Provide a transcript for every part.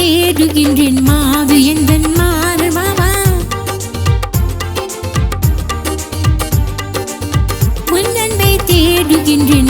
தேடுகின்றேன் மாது எந்தன் மாறுமாவா உன் அன்பை தேடுகின்றேன்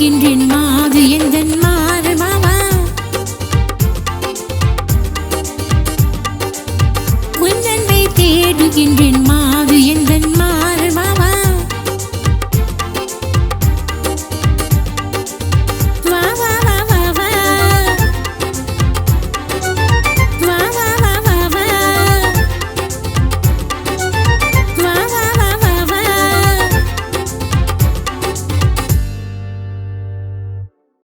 ஆகின்றேன் மாது எந்தன் மாறு மாமா? தேடுகின்றேன் மா